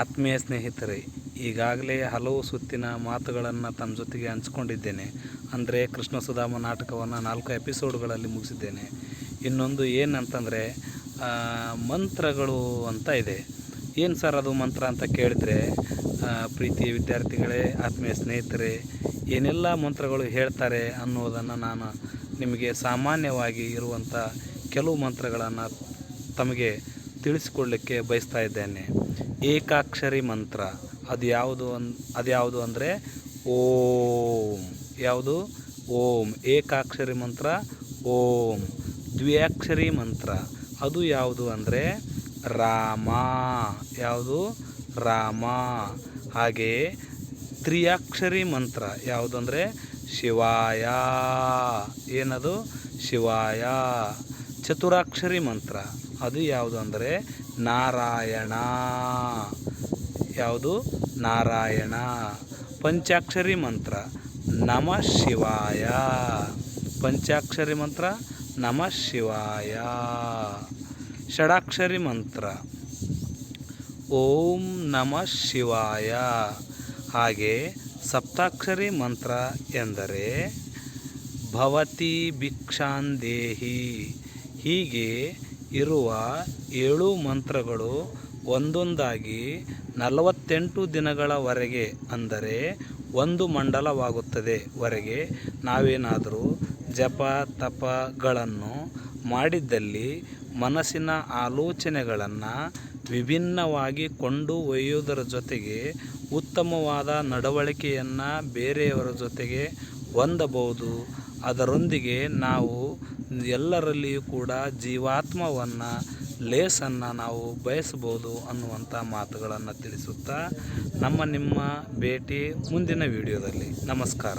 ಆತ್ಮೀಯ ಸ್ನೇಹಿತರೆ, ಈಗಾಗಲೇ ಹಲವು ಸುತ್ತಿನ ಮಾತುಗಳನ್ನು ತಮ್ಮ ಜೊತೆಗೆ ಹಂಚ್ಕೊಂಡಿದ್ದೇನೆ. ಅಂದರೆ ಕೃಷ್ಣ ಸುಧಾಮ ನಾಟಕವನ್ನು ನಾಲ್ಕು ಎಪಿಸೋಡ್ಗಳಲ್ಲಿ ಮುಗಿಸಿದ್ದೇನೆ. ಇನ್ನೊಂದು ಏನಂತಂದರೆ ಮಂತ್ರಗಳು ಅಂತ ಇದೆ. ಏನು ಸರ್ ಅದು ಮಂತ್ರ ಅಂತ ಕೇಳಿದರೆ ಪ್ರೀತಿಯ ವಿದ್ಯಾರ್ಥಿಗಳೇ, ಆತ್ಮೀಯ ಸ್ನೇಹಿತರೆ, ಏನೆಲ್ಲ ಮಂತ್ರಗಳು ಹೇಳ್ತಾರೆ ಅನ್ನೋದನ್ನು ನಾನು ನಿಮಗೆ ಸಾಮಾನ್ಯವಾಗಿ ಇರುವಂಥ ಕೆಲವು ಮಂತ್ರಗಳನ್ನು ತಮಗೆ ತಿಳಿಸಿಕೊಡಲಿಕ್ಕೆ ಬಯಸ್ತಾ ಇದ್ದೇನೆ. ಏಕಾಕ್ಷರಿ ಮಂತ್ರ. ಅದು ಯಾವುದು ಅನ್, ಅದು ಯಾವುದು ಅಂದರೆ ಓಂ. ಯಾವುದು? ಓಂ. ಏಕಾಕ್ಷರಿ ಮಂತ್ರ, ಓಂ. ದ್ವಿಯಾಕ್ಷರಿ ಮಂತ್ರ. ಅದು ಯಾವುದು ಅಂದರೆ ರಾಮ. ಯಾವುದು? ರಾಮ. ಹಾಗೆ ತ್ರಿಯಾಕ್ಷರಿ ಮಂತ್ರ. ಯಾವುದು ಅಂದರೆ ಶಿವಾಯ. ಏನದು? ಶಿವಾಯ. ಚತುರಾಕ್ಷರಿ ಮಂತ್ರ. ಅದು ಯಾವುದು ಅಂದರೆ ನಾರಾಯಣ. ಯಾವುದು? ನಾರಾಯಣ. ಪಂಚಾಕ್ಷರಿ ಮಂತ್ರ. ನಮ ಶಿವಾಯ. ಪಂಚಾಕ್ಷರಿ ಮಂತ್ರ. ನಮ ಶಿವಾಯ. ಷಡಾಕ್ಷರಿ ಮಂತ್ರ. ಓಂ ನಮ ಶಿವಾಯ. ಹಾಗೆ ಸಪ್ತಾಕ್ಷರಿ ಮಂತ್ರ ಎಂದರೆ ಭವತಿ ಭಿಕ್ಷಾಂದೇಹಿ. ಹೀಗೆ ಇರುವ ಏಳು ಮಂತ್ರಗಳು ಒಂದೊಂದಾಗಿ ನಲವತ್ತೆಂಟು ದಿನಗಳವರೆಗೆ ಅಂದರೆ ಒಂದು ಮಂಡಲವಾಗುತ್ತದೆ. ವರೆಗೆ ನಾವೇನಾದರೂ ಜಪ, ತಪಗಳನ್ನು ಮಾಡಿದ್ದಲ್ಲಿ ಮನಸ್ಸಿನ ಆಲೋಚನೆಗಳನ್ನು ವಿಭಿನ್ನವಾಗಿ ಕೊಂಡು ಒಯ್ಯುವುದರ ಜೊತೆಗೆ ಉತ್ತಮವಾದ ನಡವಳಿಕೆಯನ್ನು ಬೇರೆಯವರ ಜೊತೆಗೆ ಹೊಂದಬಹುದು. ಅದರೊಂದಿಗೆ ನಾವು ಎಲ್ಲರಲ್ಲಿಯೂ ಕೂಡ ಜೀವಾತ್ಮವನ್ನು, ಲೇಸನ್ನು ನಾವು ಬಯಸ್ಬೋದು ಅನ್ನುವಂಥ ಮಾತುಗಳನ್ನು ತಿಳಿಸುತ್ತಾ ನಮ್ಮ ನಿಮ್ಮ ಭೇಟಿ ಮುಂದಿನ ವಿಡಿಯೋದಲ್ಲಿ. ನಮಸ್ಕಾರ.